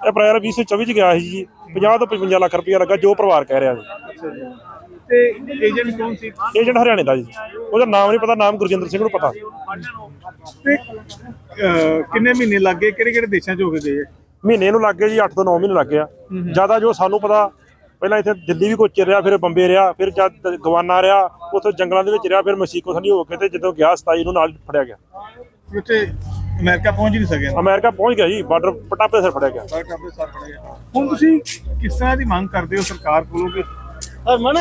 ਇਹ ਪ੍ਰਾਇਰ 2024 ਚ ਗਿਆ ਸੀ ਜੀ 50 ਤੋਂ 55 ਲੱਖ ਰੁਪਇਆ ਲੱਗਾ ਜੋ ਪਰਿਵਾਰ ਕਹਿ ਰਿਹਾ ਜੀ ਤੇ ਏਜੰਟ ਕੌਣ ਸੀ? ਏਜੰਟ ਹਰਿਆਣੇ ਦਾ ਜੀ। ਉਹਦਾ ਨਾਮ ਨਹੀਂ ਪਤਾ ਨਾਮ ਗੁਰਜਿੰਦਰ ਸਿੰਘ ਨੂੰ ਪਤਾ। ਤੇ ਅਹ, ਕਿੰਨੇ ਮਹੀਨੇ ਲੱਗੇ ਕਿਹੜੇ ਕਿਹੜੇ ਦੇਸ਼ਾਂ 'ਚ ਹੋ ਕੇ ਗਏ ਆ? ਮਹੀਨੇ ਨੂੰ ਲੱਗ ਗਏ ਜੀ 8 ਤੋਂ 9 ਮਹੀਨੇ ਲੱਗ ਗਿਆ। ਜ਼ਿਆਦਾ ਜੋ ਸਾਨੂੰ ਪਤਾ ਪਹਿਲਾਂ ਇੱਥੇ ਦਿੱਲੀ ਵੀ ਕੋਈ ਚਿਰ ਰਿਹਾ ਫਿਰ ਬੰਬੇ ਰਿਹਾ ਫਿਰ ਜਦ ਗਵਾਨਾ ਰਿਹਾ ਉੱਥੇ ਜੰਗਲਾਂ ਦੇ ਵਿੱਚ ਰਿਹਾ ਫਿਰ ਮਸੀਕੋ ਥਣੀ ਹੋ ਕੇ ਤੇ ਜਦੋਂ ਗਿਆ 27 ਨੂੰ ਨਾਲ ਫੜਿਆ ਗਿਆ। ਉੱਥੇ ਅਮਰੀਕਾ ਪਹੁੰਚ ਨਹੀਂ ਸਕਿਆ ਅਮਰੀਕਾ ਪਹੁੰਚ ਗਿਆ ਜੀ ਬਾਰਡਰ ਪਟਾਪੇ ਸਿਰ ਫੜਿਆ ਗਿਆ। ਹੁਣ ਤੁਸੀਂ ਕਿਸ ਤਰ੍ਹਾਂ ਦੀ ਮੰਗ ਕਰਦੇ ਹੋ ਸਰਕਾਰ ਕੋਲੋਂ ਕਿ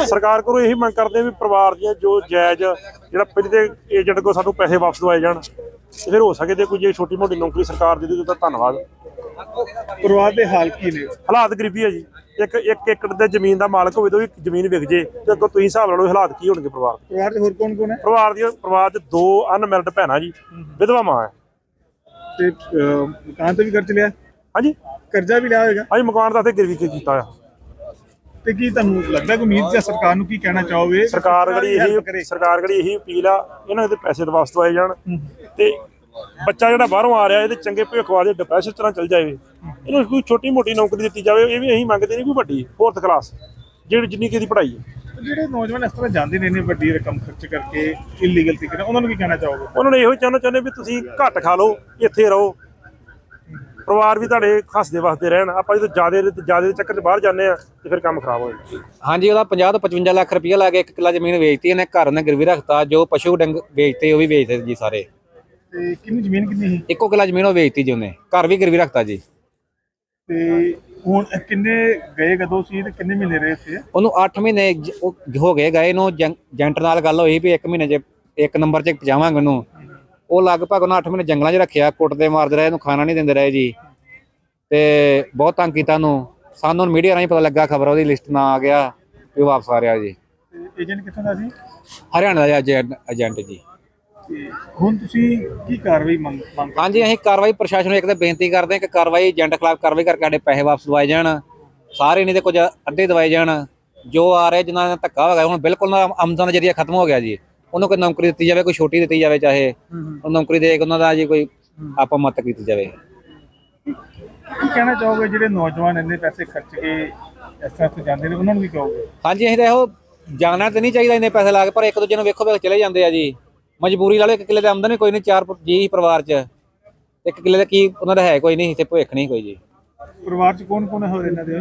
ਸਰਕਾਰ ਕੋਲੋਂ ਇਹੀ ਮੰਗ ਕਰਦੇ ਆ ਵੀ ਪਰਿਵਾਰ ਦੀਆਂ ਜੋ ਜਾਇਜ਼ ਜਿਹੜਾ ਪਹਿਲੇ ਏਜੰਟ ਕੋ ਸਾਨੂੰ ਪੈਸੇ ਵਾਪਸ ਦਵਾਏ ਜਾਣ ਤੇ ਫਿਰ ਹੋ ਸਕੇ ਤੇ ਕੋਈ ਜੇ ਛੋਟੀ ਮੋਟੀ ਨੌਕਰੀ ਸਰਕਾਰ ਦੇ ਦੇ ਤਾਂ ਧੰਨਵਾਦ। ਪਰਿਵਾਰ ਦੇ ਹਾਲ ਕੀ ਨੇ? ਹਾਲਾਤ ਗਰੀਬੀ ਹੈ ਜੀ। ਇੱਕ ਇੱਕ ਏਕੜ ਦੇ ਜ਼ਮੀਨ ਦਾ ਮਾਲਕ ਹੋਵੇ ਤਾਂ ਵੀ ਜ਼ਮੀਨ ਵਿਕ ਜੇ ਤੇ ਅੱਗੋਂ ਤੁਸੀਂ ਹਿਸਾਬ ਲਾ ਲਓ ਹਾਲਾਤ ਕੀ ਹੋਣਗੇ ਪਰਿਵਾਰ ਦੇ। ਪਰਿਵਾਰ 'ਚ ਹੋਰ ਕੌਣ ਕੌਣ ਹੈ? ਪਰਿਵਾਰ ਦੀਆਂ ਪਰਿਵਾਰ ਦੇ ਦੋ ਅਨਮੈਰਿਡ ਭੈਣਾਂ ਜੀ ਵਿਧਵਾ ਮਾਂ ਹੈ। ਤੇ ਅਹ, ਮਕਾਨ ਤੇ ਵੀ ਕਰਜ਼ ਲਿਆ? ਹਾਂਜੀ। ਕਰਜ਼ਾ ਵੀ ਲਿਆ ਹੋਵੇਗਾ ਹਾਂਜੀ ਮਕਾਨ ਦਾ ਤੇ ਗਿਰਵੀ ਤੇ ਕੀਤਾ ਆ ਤੇ ਕੀ ਤੁਹਾਨੂੰ ਲੱਗਦਾ ਕਿ ਉਮੀਦ ਜਾਂ ਸਰਕਾਰ ਨੂੰ ਕੀ ਕਹਿਣਾ ਚਾਹੋਗੇ? ਸਰਕਾਰ ਜਿਹੜੀ ਇਹ ਕਰੇ। ਸਰਕਾਰ ਜਿਹੜੀ ਇਹੀ ਅਪੀਲ ਆ ਇਹਨਾਂ ਦੇ ਪੈਸੇ ਤਾਂ ਵਾਪਸ ਦਵਾਏ ਜਾਣ। ਤੇ ਬੱਚਾ ਜਿਹੜਾ ਬਾਹਰੋਂ ਆ ਰਿਹਾ ਇਹਦੇ ਚੰਗੇ ਭਵਿੱਖ ਵਾਲੇ ਡਿਪਰੈਸ਼ਨ ਤਰ੍ਹਾਂ ਚੱਲ ਜਾਵੇ ਇਹਨੂੰ ਕੋਈ ਛੋਟੀ ਮੋਟੀ ਨੌਕਰੀ ਦਿੱਤੀ ਜਾਵੇ ਇਹ ਵੀ ਅਸੀਂ ਮੰਗਦੇ ਨਹੀਂ ਕੋਈ ਵੱਡੀ ਫੋਰਥ ਕਲਾਸ ਜਿਹੜੀ ਜਿੰਨੀ ਕਿ ਦੀ ਪੜ੍ਹਾਈ ਹੈ। ਜਿਹੜੇ ਨੌਜਵਾਨ ਇਸ ਤਰ੍ਹਾਂ ਜਾਂਦੇ ਨੇ ਇੰਨੀ ਵੱਡੀ ਰਕਮ ਖਰਚ ਕਰਕੇ ਇਲੀਗਲ ਤਰੀਕੇ ਨਾਲ ਉਹਨਾਂ ਨੂੰ ਕੀ ਕਹਿਣਾ ਚਾਹੋਗੇ? ਉਹਨਾਂ ਨੇ ਇਹੋ ਚਾਹੁੰਦੇ ਚਾਹੁੰਦੇ ਵੀ ਤੁਸੀਂ ਘੱਟ ਖਾ ਲਓ ਇੱਥੇ ਰਹੋ। ਪਰਿਵਾਰ ਵੀ ਤੁਹਾਡੇ ਹੱਸਦੇ ਵਸਦੇ ਰਹਿਣ ਆਪਾਂ ਜਦੋਂ ਜਿਆਦੇ ਜਿਆਦੇ ਦੇ ਚੱਕਰ 'ਚ ਬਾਹਰ ਜਾਂਦੇ ਆ ਤੇ ਫਿਰ ਕੰਮ ਖਰਾਬ ਹੋ ਜਾਂਦਾ। ਹਾਂਜੀ ਉਹਦਾ 50 ਤੋਂ 55 ਲੱਖ ਰੁਪਇਆ ਲਾ ਕੇ ਇੱਕ ਕਿੱਲਾ ਜ਼ਮੀਨ ਵੇਚਤੀ ਇਹਨੇ ਘਰ ਨੇ ਗਿਰਵੀ ਰੱਖਤਾ ਜੋ ਪਸ਼ੂ ਡੰਗ ਵੇਚਤੇ ਉਹ ਵੀ ਵੇਚਦੇ ਜੀ ਸਾਰੇ। ਤੇ ਕਿੰਨੀ ਜ਼ਮੀਨ ਕਿੰਨੀ ਸੀ? ਇੱਕੋ ਕਿੱਲਾ ਜ਼ਮੀਨ ਉਹ ਵੇਚਤੀ ਜੀ ਉਹਨੇ ਘਰ ਵੀ ਗਿਰਵੀ ਰੱਖਤਾ ਜੀ। ਤੇ ਹੁਣ ਕਿੰਨੇ ਗਏ ਕਦੋਂ ਸੀ ਤੇ ਕਿੰਨੇ ਮਹੀਨੇ ਰਹੇ ਇੱਥੇ? ਉਹਨੂੰ 8 ਮਹੀਨੇ ਜ- ਉਹ ਹੋ ਗਏ ਗਏ ਨੂੰ ਏਜੰਟ ਨਾਲ ਗੱਲ ਹੋਈ ਵੀ 1 ਮਹੀਨੇ 'ਚ ਇੱਕ ਨੰਬਰ 'ਚ ਪਹੁੰਚਾਵਾਂਗੇ ਉਹਨੂੰ। ਉਹ ਲਗਭਗ ਉਹਨੂੰ 8 ਮਹੀਨੇ ਜੰਗਲਾਂ 'ਚ ਰੱਖਿਆ ਕੁੱਟਦੇ ਮਾਰਦੇ ਰਹੇ ਇਹਨੂੰ ਖਾਣਾ ਨਹੀਂ ਦਿੰਦੇ ਰਹੇ ਜੀ। ਤੇ ਬਹੁਤ ਤੰਗ ਕੀਤਾ ਉਹਨੂੰ। ਸਾਨੂੰ ਮੀਡੀਆ ਰਾਹੀਂ ਪਤਾ ਲੱਗਾ ਖਬਰ ਉਹਦੀ ਲਿਸਟ ਨਾ ਆ ਗਿਆ ਵੀ ਉਹ ਵਾਪਸ ਆ ਰਿਹਾ ਜੀ। ਏਜੰਟ ਕਿੱਥੋਂ ਦਾ ਸੀ? ਹਰਿਆਣਾ ਦਾ ਏਜੰਟ ਏਜੰਟ ਜੀ। ਹੁਣ ਤੁਸੀਂ ਕੀ ਕਾਰਵਾਈ ਮੰਗ ਮੰਗ ਹਾਂਜੀ ਅਸੀਂ ਕਾਰਵਾਈ ਪ੍ਰਸ਼ਾਸਨ ਨੂੰ ਇੱਕ ਤਾਂ ਬੇਨਤੀ ਕਰਦੇ ਹਾਂ ਕਿ ਕਾਰਵਾਈ ਏਜੰਟ ਖਿਲਾਫ ਕਾਰਵਾਈ ਕਰਕੇ ਸਾਡੇ ਪੈਸੇ ਵਾਪਸ ਦਵਾਏ ਜਾਣ। ਸਾਰੇ ਨਹੀਂ ਤੇ ਕੁਝ ਅੱਧੇ ਦਵਾਏ ਜਾਣ। ਜੋ ਆ ਰਹੇ ਜਿਨ੍ਹਾਂ ਦਾ ਧੱਕਾ ਹੋ ਗਿਆ ਹੁਣ ਬਿਲਕੁਲ ਨਾ ਆਮਦਨ ਦਾ ਜਰੀਆ ਖਤਮ ਹੋ ਗਿਆ ਜੀ। ਉਹਨੂੰ ਕੋਈ ਨੌਕਰੀ ਦਿੱਤੀ ਜਾਵੇ ਕੋਈ ਛੋਟੀ ਦਿੱਤੀ ਜਾਵੇ ਚਾਹੇ। ਉਹ ਨੌਕਰੀ ਦੇ ਕੇ ਉਹਨਾਂ ਦਾ ਜੀ ਕੋਈ ਆਪਾਂ ਮਤ ਕੀਤੀ ਜਾਵੇ। ਕੀ ਕਹਿਣਾ ਚਾਹੋਗੇ ਜਿਹੜੇ ਨੌਜਵਾਨ ਇੰਨੇ ਪੈਸੇ ਖਰਚ ਕੇ ਇਸ ਤਰ੍ਹਾਂ ਤੋਂ ਜਾਂਦੇ ਨੇ ਉਹਨਾਂ ਨੂੰ ਕੀ ਕਹੋਗੇ? ਹਾਂਜੀ ਅਸੀਂ ਤਾਂ ਇਹੋ ਜਾਣਾ ਤੇ ਨਹੀਂ ਚਾਹੀਦਾ ਇੰਨੇ ਪੈਸੇ ਲਾ ਕੇ ਪਰ ਇੱਕ ਦੂਜੇ ਨੂੰ ਵੇਖੋ ਵੇਖ ਚਲੇ ਜਾਂਦੇ ਆ ਜੀ। ਮਜਬੂਰੀ ਵਾਲੇ ਇੱਕ ਕਿੱਲੇ ਦੇ ਆਮਦਨ ਕੋਈ ਨਹੀਂ ਚਾਰ ਜੀ ਪਰਿਵਾਰ 'ਚ। ਇੱਕ ਕਿੱਲੇ ਦਾ ਕੀ ਉਹਨਾਂ ਦਾ ਹੈ ਕੋਈ ਨਹੀਂ ਇੱਥੇ ਭਵਿੱਖ ਨਹੀਂ ਕੋਈ ਜੀ। ਪਰਿਵਾਰ 'ਚ ਕੌਣ ਕੌਣ ਹੈ ਹੋਰ ਇਹਨਾਂ ਦੇ?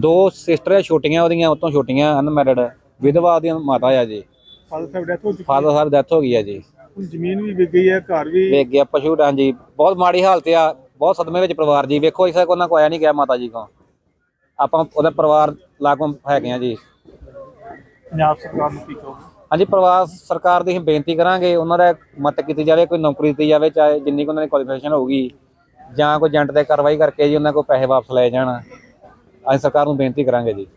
ਦੋ ਸਿਸਟਰ ਛੋਟੀਆਂ ਉਹਦੀਆਂ ਉਤੋਂ ਛੋਟੀਆਂ ਅਨਮੈਰਿਡ। ਵਿਧਵਾ ਦੀਆਂ ਮਾਤਾ ਆ ਜੀ। ਫਾਦਰ ਸਾਹਿਬ ਡੈਥ ਹੋ ਚੁੱਕੀ ਫਾਦਰ ਸਾਹਿਬ ਡੈਥ ਹੋ ਗਈ ਆ ਜੀ। ਹੁਣ ਜ਼ਮੀਨ ਵੀ ਵਿਕ ਗਈ ਹੈ ਘਰ ਵੀ। ਵੇਖ ਗਿਆ ਪਸ਼ੂ ਡਾਂ ਜੀ ਬਹੁਤ ਮਾੜੀ ਹਾਲਤ ਆ ਬਹੁਤ ਸਦਮੇ ਵਿੱਚ ਪਰਿਵਾਰ ਜੀ। ਵੇਖੋ ਇਸੇ ਕੋਲ ਨਾ ਕੋਇਆ ਨਹੀਂ ਗਿਆ ਮਾਤਾ ਜੀ ਕੋ। ਆਪਾਂ ਉਹਦਾ ਪਰਿਵਾਰ ਲਾਗੋਂ ਹੈਗੇ ਆ ਜੀ। ਪੰਜਾਬ ਸਰਕਾਰ ਨੂੰ ਕੀ ਕਹੋਗੇ? ਹਾਂਜੀ, ਪਰਿਵਾਰ ਸਰਕਾਰ ਦੀ ਅਸੀਂ ਬੇਨਤੀ ਕਰਾਂਗੇ, ਉਹਨਾਂ ਦਾ ਮਤ ਕੀਤੀ ਜਾਵੇ, ਕੋਈ ਨੌਕਰੀ ਦਿੱਤੀ ਜਾਵੇ, ਚਾਹੇ ਜਿੰਨੀ ਕੁ ਉਹਨਾਂ ਦੀ ਕੁਆਲੀਫਿਕੇਸ਼ਨ ਹੋਊਗੀ, ਜਾਂ ਕੋਈ ਏਜੰਟ ਤੇ ਕਾਰਵਾਈ ਕਰਕੇ ਜੀ, ਉਹਨਾਂ ਕੋਲ ਪੈਸੇ ਵਾਪਸ ਲਏ ਜਾਣ। ਅਸੀਂ ਸਰਕਾਰ ਨੂੰ ਬੇਨਤੀ ਕਰਾਂਗੇ ਜੀ।